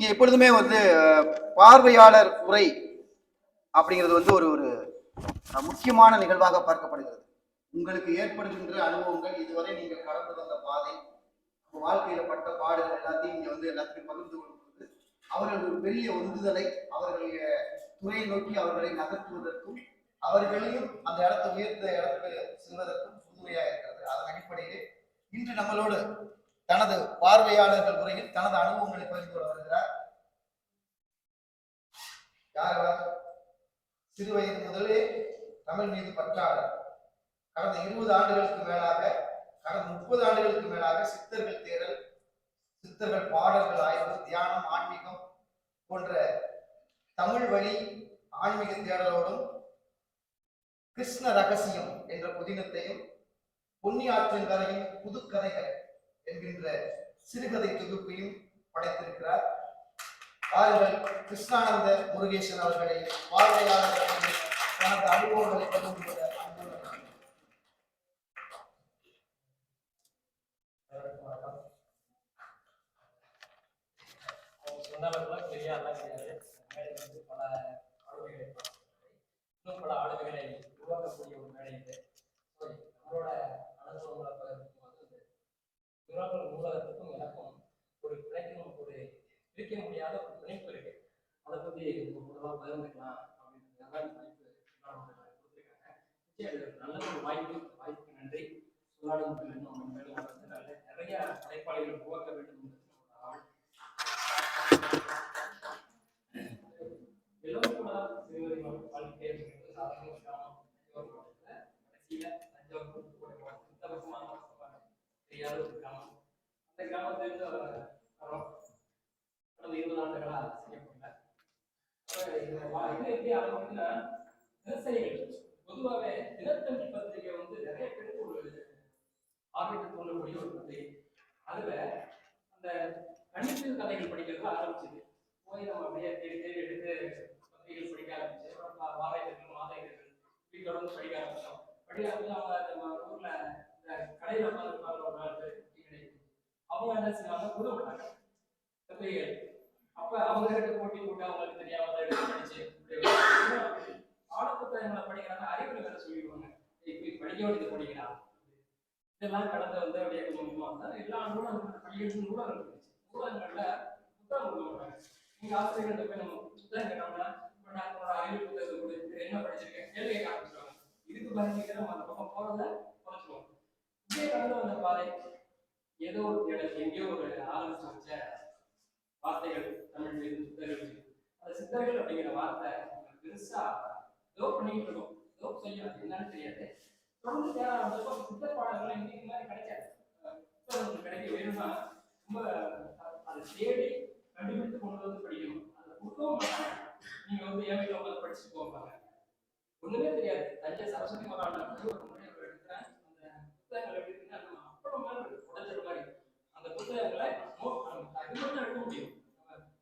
இங்க எப்பொழுதுமே வந்து பார்வையாளர் உரை அப்படிங்கிறது வந்து ஒரு ஒரு முக்கியமான நிகழ்வாக பார்க்கப்படுகிறது. உங்களுக்கு ஏற்படுகின்ற அனுபவங்கள் இதுவரை நீங்கள் கடந்து வந்த பாதை வாழ்க்கையில பட்ட பாடல் எல்லாத்தையும் இங்க வந்து எல்லாத்தையும் பகிர்ந்து கொள்வது அவர்கள் ஒரு பெரிய உந்துதலை அவர்களுடைய துறையை நோக்கி அவர்களை நகர்த்துவதற்கும் அவர்களையும் அந்த இடத்தை உயர்ந்த இடத்துக்கு செல்வதற்கும் புதுமையா இருக்கிறது. அதன் அடிப்படையிலே இன்று நம்மளோடு தனது பார்வையாளர்கள் முறையில் தனது அனுபவங்களை பகிர்ந்து கொள்ள வருகிறார். யார் அவர் சிறு வயது முதலே தமிழ் மீது பற்றாளர். கடந்த இருபது ஆண்டுகளுக்கு மேலாக கடந்த முப்பது ஆண்டுகளுக்கு மேலாக சித்தர்கள் தேடல் சித்தர்கள் பாடல்கள் ஆய்வு தியானம் ஆன்மீகம் போன்ற தமிழ் வழி ஆன்மீக தேடலோடும் கிருஷ்ண ரகசியம் என்ற புதினத்தையும் பொன்னியாற்றங்கரையின் புதுக்கதைகள் என்கின்ற சிறுகதை தொகுப்பையும் படைத்திருக்கிறார். பாருங்கள் கிருஷ்ணானந்த முருகேசன் அவர்களை பார்வையாளர்களை தனது அனுபவங்களை பகிர்ந்து கொள்ள அன்புடன் அழைக்கிறேன். கிடையாது மேடை வந்து பல ஆளுமைகளை இன்னும் பல ஆளுமைகளை உருவாக்கக்கூடிய ஒரு மேடை இது. நம்மளோட அனுபவங்களை பகிர்ந்துக்கும் போது நூலகத்துக்கும் எனக்கும் ஒரு கிடைக்கும் பிரிக்க முடியாத ஒரு பிணைப்பு இருக்கு. அதை பத்தி உங்க கூடலாம் பகிர்ந்துக்கலாம் அப்படின்றதுக்காக இந்த வாய்ப்பு திருவாரூர் கொடுத்துருக்காங்க. நிச்சயம் நல்ல ஒரு வாய்ப்பு வாய்ப்புக்கு நன்றி. சுகாதாரம் இன்னும் மேலும் வளர்ந்து நல்ல நிறைய படைப்பாளிகள் உருவாக்க வேண்டும் என்று நம்மளோட ஆவல். எல்லோரும் கூட சிறுவரை வாழ்க்கை சாதாரண கிராமம் தஞ்சாவூர் மாவட்டத்துல கடைசியில தஞ்சாவூர் கூட்டுக்குடி சுத்தபத்தமான தெரியாத ஒரு கிராமம். அந்த கிராமத்துல இருந்து வரோம். கடந்த இருபது ஆண்டுகளா செய்யப்படல அப்ப இந்த இது எப்படி ஆரம்பிக்குன்னா தினசரிகள் பொதுவாகவே தினத்தந்தி பத்திரிகை வந்து நிறைய பேருக்கு ஒரு ஆர்வத்தை தோன்றக்கூடிய ஒரு பத்திரிகை. அதுல அந்த கணிப்பு கதைகள் படிக்கிறது ஆரம்பிச்சது. போய் நம்ம அப்படியே தேடி தேடி எடுத்து பத்திரிகைகள் படிக்க ஆரம்பிச்சு அப்புறம் வா- வார இதழ்கள் மாத இதழ்கள் இப்படி தொடர்ந்து படிக்க ஆரம்பிச்சோம். படிக்க ஆரம்பிச்சு அவங்க நம்ம ஊர்ல இந்த கடையில பார்த்து பார்க்க ஒரு நாள் டீ கடை அவங்க என்ன செய்வாங்க? புது மாட்டாங்க அப்ப அவங்க கிட்ட போட்டி போட்டு அவங்களுக்கு தெரியாம படிச்சு இப்படி பாடப்புத்தகங்களை படிக்கிறாங்க அறிவுரை வேலை சொல்லிடுவாங்க. இப்படி படிக்க வேண்டியது படிக்கிறா. இதெல்லாம் கடந்த வந்து அப்படியே கொஞ்சம் கொஞ்சமா வந்தா எல்லா நூலகங்கள் பள்ளிகளுக்கும் நூலகம் இருந்துச்சு நூலகங்கள்ல புத்தகம் கொடுக்க மாட்டாங்க நீங்க ஆசிரியர்கள்ட்ட போய் நம்ம புத்தகம் கேட்டோம்னா இப்ப நான் உங்களோட அறிவு புத்தகத்தை கொடுத்து என்ன படிச்சிருக்கேன்? கேள்வி கேட்க ஆரம்பிச்சிருவாங்க. இதுக்கு பயந்துக்கிட்டு நம்ம அந்த பக்கம் போறத குறைச்சிருவோம். இதே கடந்து வந்த பாதை ஏதோ ஒரு தேடல் எங்கேயோ ஒரு ஆரம்பிச்சு வச்ச வார்த்தைகள் தமிழ் மீது சித்தர்கள். அந்த சித்தர்கள் அப்படிங்கிற வார்த்தை பெருசா லோப் பண்ணிட்டு இருக்கோம். லோப் செய்யும் அது என்னன்னு தெரியாது. தொடர்ந்து தேட ஆரம்பிச்சப்போ சித்தர் பாடல்கள் இன்னைக்கு மாதிரி கிடைக்காது. புத்தகங்கள் கிடைக்க வேணும்னா ரொம்ப அதை தேடி கண்டுபிடித்து கொண்டு வந்து படிக்கணும். அதை கொடுக்கவும் நீங்க வந்து ஏமையில வீட்டில் உட்காந்து படிச்சுட்டு போவாங்க ஒண்ணுமே தெரியாது. தஞ்சை சரஸ்வதி மகாண்டம் ஒரு முறை எடுக்கிறேன் அந்த புத்தகங்கள் எப்படி இருக்குன்னா நம்ம அப்பளம் மாதிரி உடஞ்சிற மாதிரி அந்த புத்தகங்களை நோட் பண்ணுங்க. மட்டும் எடுக்க முடியும்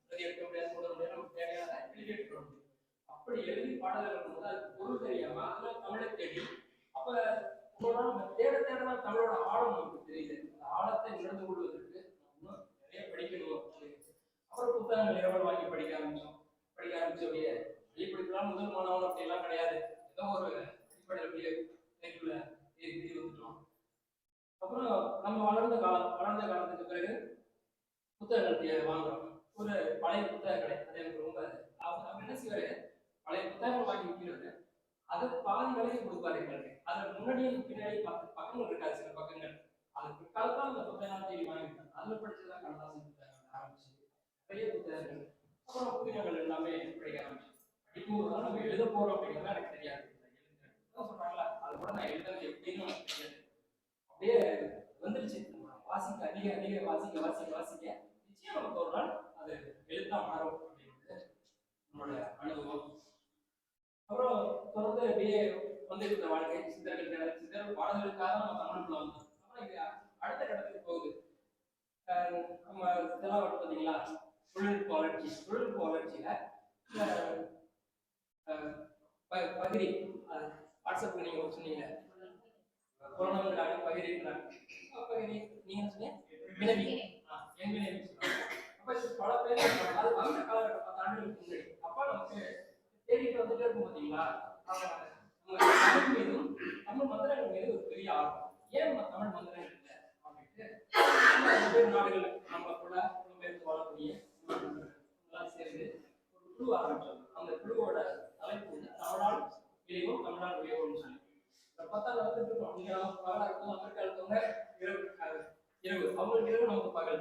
பிரதி எடுக்க முடியாது போட முடியாது நமக்கு தேவையான அப்ளிகேட் பண்ண முடியும் அப்படி எழுதி பாடல்கள் போது அது பொருள் தெரியாம அதில் தமிழை தேடி. அப்ப உங்களோட நம்ம தேட தேட தான் தமிழோட ஆழம் நமக்கு தெரியுது. அந்த ஆழத்தை உணர்ந்து கொள்வதற்கு இன்னும் நிறைய படிக்கணும் அப்படின்னு. அப்புறம் புத்தகங்கள் இரவல் வாங்கி படிக்க ஆரம்பிச்சோம். படிக்க ஆரம்பிச்சு அப்படியே வெளிப்படுத்தலாம் முதல் மாணவன் அப்படிலாம் கிடையாது. ஏதோ ஒரு அடிப்படையில் அப்படியே வந்துட்டோம். அப்புறம் நம்ம வளர்ந்த காலம் வளர்ந்த காலத்துக்கு பிறகு புத்தகங்கள் வாங்குறோம். ஒரு பழைய புத்தக கடை அது எனக்கு ரொம்ப அவர் என்ன செய்வாரு? பழைய புத்தகங்கள் வாங்கி விற்கிறாரு. அது பாதி விலையை கொடுப்பாரு எங்களுக்கு. அதுல முன்னாடியும் பின்னாடி பத்து பக்கங்கள் இருக்காது சில பக்கங்கள். அது பிற்காலத்தில் அந்த புத்தகம் தேடி வாங்கிட்டேன் அதுல படிச்சதான் கண்ணதாசன் புத்தகங்கள் ஆரம்பிச்சு நிறைய புத்தகங்கள் அப்புறம் புத்தகங்கள் எல்லாமே படிக்க ஆரம்பிச்சு. படிக்கும்போது தான் நம்ம எழுத போறோம் அப்படிங்கிறது எனக்கு தெரியாது. சொல்றாங்களா அது கூட நான் எழுதுறது எப்படின்னு எனக்கு தெரியாது. அப்படியே வந்துருச்சு. வாசிக்க அதிக அதிக வாசிக்க வாசிக்க வாசிக்க நிச்சயம் நமக்கு ஒரு நாள் அது எழுத்தா மாறும் அப்படின்றது நம்மளோட அனுபவம். அப்புறம் தொடர்ந்து அப்படியே வந்துட்டு இருந்த வாழ்க்கை சித்தர்கள் சித்தர்கள் பாடல்களுக்காக நம்ம தமிழுக்குள்ள வந்தோம். அப்புறம் இது அடுத்த கட்டத்துக்கு போகுது. நம்ம இதெல்லாம் வந்து பார்த்தீங்களா தொழில்நுட்ப வளர்ச்சி தொழில்நுட்ப வளர்ச்சியில பகிரி வாட்ஸ்அப்ல நீங்க சொன்னீங்க. கொரோனாங்கிறாங்க பகிரிங்கிறாங்க பகிரி நீங்க சொன்னீங்க? வினவி. ஆ, என் வினவி. சொல்றாங்க. பல பேர் அது வந்த காலகட்டம் பத்து ஆண்டுகளுக்கு முன்னாடி. அப்பா நமக்கு தேடிட்டு வந்துட்டே இருக்கும் பாத்தீங்களா? தமிழ் மீதும் தமிழ் மந்திரங்கள் மீது ஒரு பெரிய ஆர்வம். ஏன் நம்ம தமிழ் மந்திரங்கள் இல்லை அப்படின்ட்டு நாடுகள் நம்ம கூட புலம்பெயர்ந்து வாழக்கூடிய எல்லாம் சேர்ந்து ஒரு குழு ஆரம்பிச்சோம். அந்த குழுவோட தலைப்பு வந்து தமிழால் விளைவோம் தமிழால் விளைவோம்னு சொல்லி. பத்தாம் நடந்துட்டு இருக்கோம் நீங்க நம்ம பகலா இருக்கும் அமெரிக்கா இருக்கவங்க இரவு இரவு. அவங்களுக்கு இரவு நமக்கு பகல்.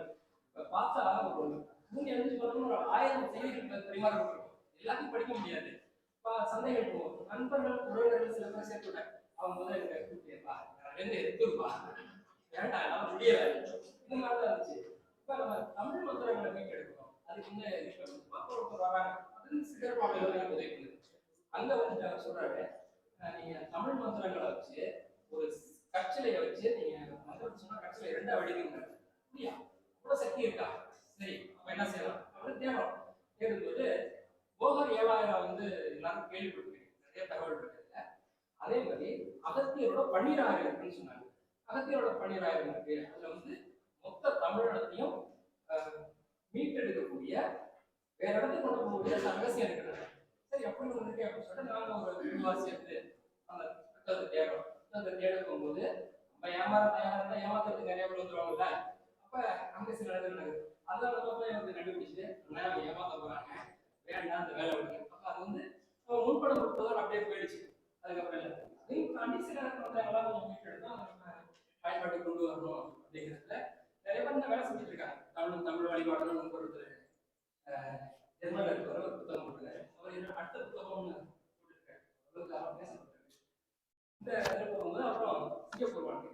பார்த்தா ஒரு மூணு எழுந்து பார்த்தோம்னா ஒரு ஆயிரம் செய்திகள் பரிமாறப்பட்டிருக்கும் எல்லாத்தையும் படிக்க முடியாது. இப்போ சந்தைகள் போவோம் நண்பர்கள் உறவினர்கள் சில பேர் சேர்த்துட்டேன் அவங்க முதல்ல எனக்கு கூப்பிட்டேப்பா ரெண்டு எடுத்துருப்பா ஏன்டா எல்லாம் முடியல. இந்த மாதிரி தான் இருந்துச்சு. இப்போ நம்ம தமிழ் மந்திரங்களை மீட்டெடுக்கணும். அதுக்கு வந்து இப்ப மக்கள் ஒருத்தர் வராங்க அது சிகர் உதவி பண்ணுது அங்க வந்து அவர் சொல்றாரு நீங்க தமிழ் மந்திரங்களை வச்சு ஒரு கட்சிலையை வச்சு நீங்க மந்திரம் சொன்னா கட்சியில ரெண்டா வடிவீங்க. இவ்வளவு சக்தி இருக்கா சரி அப்ப என்ன செய்யலாம் அப்படின்னு தேடுறோம் தேடும்போது போகர் ஏழாயிரம் வந்து எல்லாரும் கேள்விப்பட்டிருக்கீங்க நிறைய தகவல் இருக்குல்ல அதே மாதிரி அகத்தியரோட பன்னிராயிரம் இருக்குன்னு சொன்னாங்க அகத்தியரோட பன்னிராயிரம் இருக்கு அதுல வந்து மொத்த தமிழகத்தையும் மீட்டெடுக்கக்கூடிய வேற இடத்துக்கு கொண்டு போகக்கூடிய ரகசியம் இருக்கிறது சரி அப்படி ஒன்று அப்படின்னு சொல்லிட்டு நாங்க ஒரு விவாசி எடுத்து அந்த புத்தகத்தை தேடுறோம் புத்தகத்தை தேட போகும்போது நம்ம ஏமாற ஏமாறத ஏமாத்துறதுக்கு நிறைய பேர் வந்துருவாங்கல்ல? அப்ப அங்க சில இடங்கள் நடக்குது. அதெல்லாம் போய் வந்து கண்டுபிடிச்சு அவங்க ஏமாத்த போறாங்க. வேண்டாம் அந்த வேலை விடுங்க அப்ப அது வந்து நம்ம முன்படம் கொடுத்ததோட அப்படியே போயிடுச்சு. அதுக்கப்புறம் இல்லை. அதையும் தாண்டி சில மற்றவங்களாம் கொஞ்சம் மீட்டெடுத்தா நம்ம பயன்பாட்டு கொண்டு வரணும். அப்படிங்கிறதுல நிறைய பேர் இந்த வேலை செஞ்சுட்டு இருக்காங்க. தமிழ் தமிழ் வழிபாடுன்னு ஒருத்தர் ஜெர்மனில் இருக்கிற ஒரு புத்தகம் போட்டுருக்காரு அவர் என்ன அடுத்த புத்தகம்னு போட்டிருக்காரு. அவருக்கு இந்த இதில் போகும்போது அப்புறம் சிங்கப்பூர் வாழ்க்கை.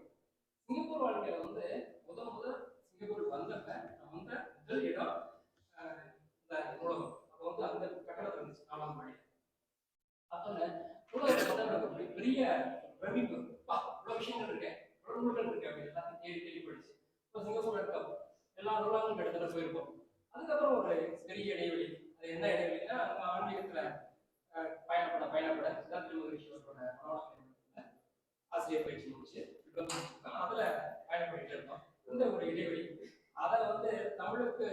சிங்கப்பூர் வாழ்க்கையில வந்து முத முத சிங்கப்பூர் வந்தப்ப நான் வந்த முதல் இடம் அஹ், இந்த நூலகம் அப்போ வந்து அந்த கட்டடத்தில் இருந்துச்சு நாலாம் மாடி அப்போங்க நூலகத்தை பார்த்தா எனக்கு ஒரு பெரிய பிரமிப்பு பா இவ்வளோ விஷயங்கள் இருக்கு. இவ்வளோ நூல்கள் இருக்கு அப்படி எல்லாத்தையும் தேடி தேடி படிச்சு. இப்போ சிங்கப்பூர் இருக்கோம் எல்லா நூலகங்களும் கிட்டத்தட்ட போயிருப்போம். அதுக்கப்புறம் ஒரு பெரிய இடைவெளி. அது என்ன இடைவெளினா நம்ம ஆன்மீகத்துல பயணப்பட பயணப்பட சித்தார்த்த மகரிஷியோட ஆசிரியர் பயிற்சி முடிச்சு அதில் அதுல பயணப்பட்டு இருந்தோம் இந்த ஒரு இடைவெளி. அதை வந்து தமிழுக்கு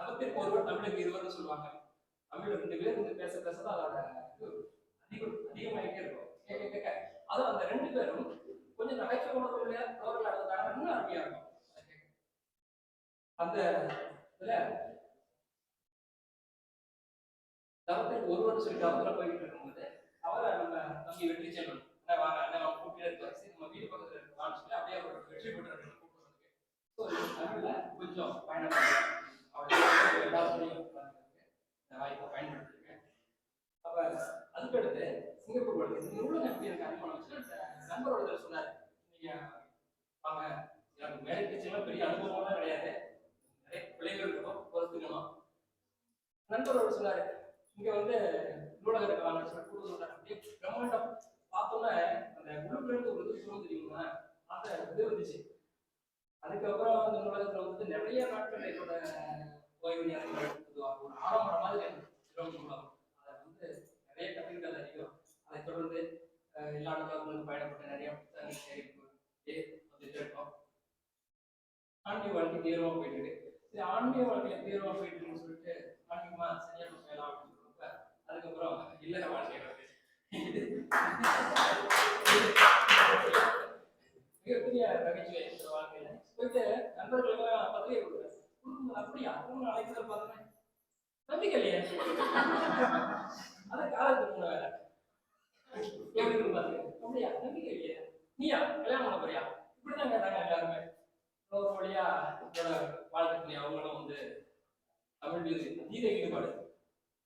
நமக்கு ஒருவர் தமிழுக்கு இருவர்னு சொல்லுவாங்க. தமிழ் ரெண்டு பேர் வந்து பேச பேச அதோட அதிகம் அதிகமாகிட்டே இருக்கும். கேட்க கேட்க அதுவும் அந்த ரெண்டு பேரும் கொஞ்சம் நகைச்சுவை உணர்வுள்ள உணர்வுல இருந்தாங்க இன்னும் அருமையா இருக்கும். அந்த இதுல தவத்திற்கு ஒருவன் சொல்லி தவத்துல போயிட்டு இருக்கும்போது அவரை நம்ம தம்பி வெற்றி செல்வன் என்ன வாங்க அண்ணா வாங்க கூட்டிட்டு இருக்காரு நம்ம வீடு பக்கத்துல இருக்கலாம்னு சொல்லி அப்படியே அவர் வெற்றி பெற்று தமிழ்ல கொஞ்சம் பயணம் பண்ணலாம். எல்லாத்துலையும் வாய்ப்பை பயன்படுத்திருக்கேன் அப்ப அதுக்கடுத்து சிங்கப்பூர் வாழ்க்கை இந்த நூலகம் எப்படி எனக்கு அறிமுகம் நண்பரோட நண்பர் சொன்னார் நீங்க வாங்க எனக்கு வேலைக்கு செல்ல பெரிய அனுபவம்லாம் கிடையாது நிறைய பிள்ளைகள் இருக்கும் பொறுத்துக்கணும் நண்பர் ஒரு சொன்னாரு இங்க வந்து நூலகம் இருக்கலாம் சொல்லி கூட சொன்னாரு அப்படியே பிரம்மாண்டம் பார்த்தோன்னே அந்த உள்ளுக்குள்ள இருந்து ஒரு இது தெரியுமா அந்த இது வந்துச்சு அதுக்கப்புறம் அந்த நூலகத்துல வந்து நிறைய நாட்கள் என்னோட ஓய்வு நேரங்கள் பொதுவாக ஒரு ஆடம்பரம் மாதிரி எனக்கு சிறப்பு நூலகம் அதை வந்து நிறைய கற்றுக்கிட்டது அதிகம் அதை தொடர்ந்து அஹ், எல்லா நூலகங்களும் பயணப்பட்டு நிறைய புத்தகங்கள் சேகரிப்பு வந்துட்டு இருக்கோம் ஆன்மீக வாழ்க்கை தீவிரமா போயிட்டு இருக்கு சரி ஆன்மீக வாழ்க்கையில தீவிரமா போயிட்டு இருக்குன்னு சொல்லிட்டு ஆன்மீகமா சரியான செய்யலாம் அப்படின்னு சொல்லுவாங்க அதுக்கப்புறம் இல்லற வாழ்க்கை மிகப்பெரிய நகைச்சுவை இந்த வாழ்க்கையில. போயிட்டு நண்பர்களுக்கு பதவியை கொடுக்குறேன். அப்படியா அப்புறம் அழைக்கிறத பார்த்தேன் நம்பிக்கை இல்லையே. அதான் காலத்துக்கு முன்ன வேற எப்படி பாருங்க. அப்படியா? நம்பிக்கை இல்லையே. நீயா? கல்யாணம் பண்ண போறியா? இப்படிதான் கேட்டாங்க எல்லாருமே. ஒரு வழியா என்னோட வாழ்க்கையில அவங்களும் வந்து தமிழ் மீது ஈடுபாடு.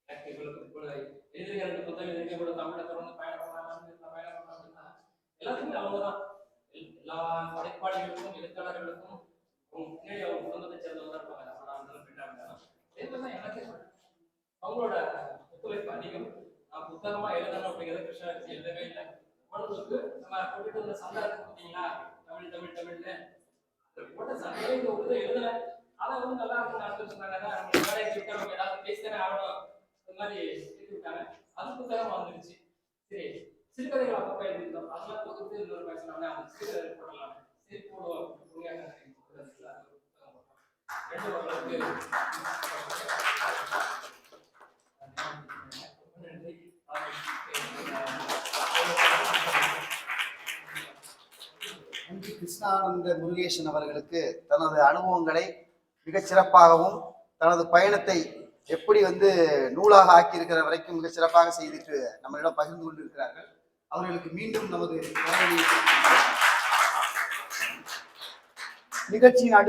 எனக்கு எழுதுகிற புத்தகம் எழுதிய கூட தமிழை தொடர்ந்து பயணம் பண்ணலாம் பயணம் பண்ணலாம் எல்லாத்துக்குமே அவங்க தான் எல்லா படைப்பாளிகளுக்கும் எழுத்தாளர்களுக்கும் அவங்க முன்னாடி அவங்க குடும்பத்தை சேர்ந்தவங்க தான் இருப்பாங்க. ஆனா இருந்தாலும் பெண்ணா இருந்தாலும் தான் எனக்கே அவங்களோட ஒத்துழைப்பு அதிகம். நான் புத்தகமா எழுதணும் அப்படிங்கிறது கிருஷ்ணாட்சி எழுதவே இல்லை. அவங்களுக்கு நம்ம போட்டுட்டு வந்த சந்தா பார்த்தீங்களா? தமிழ் தமிழ் தமிழ்னு போட்ட சண்டையே இந்த எழுதல அதை வந்து நல்லா இருக்கு நாலு பேர் சொன்னாங்க அதான் நம்ம ஏதாவது ஆகணும் இந்த மாதிரி எழுதி விட்டாங்க அது புத்தகம் வந்துருச்சு சரி சிறுகதைகள் அப்பப்போ எழுதிருந்தோம் அதெல்லாம் தொகுத்து இன்னொரு பேசணும்னா அந்த சிறுகதை போடலாம் சரி போடுவோம் உண்மையாக புத்தகம் ரெண்டு கிருஷ்ணானந்த முருகேசன் அவர்களுக்கு தனது அனுபவங்களை மிகச் சிறப்பாகவும் தனது பயணத்தை எப்படி வந்து நூலாக ஆக்கியிருக்கிற வரைக்கும் மிகச் சிறப்பாக செய்துட்டு நம்மளிடம் பகிர்ந்து கொண்டிருக்கிறார்கள். அவர்களுக்கு மீண்டும் நமது நிகழ்ச்சியின் அடுத்த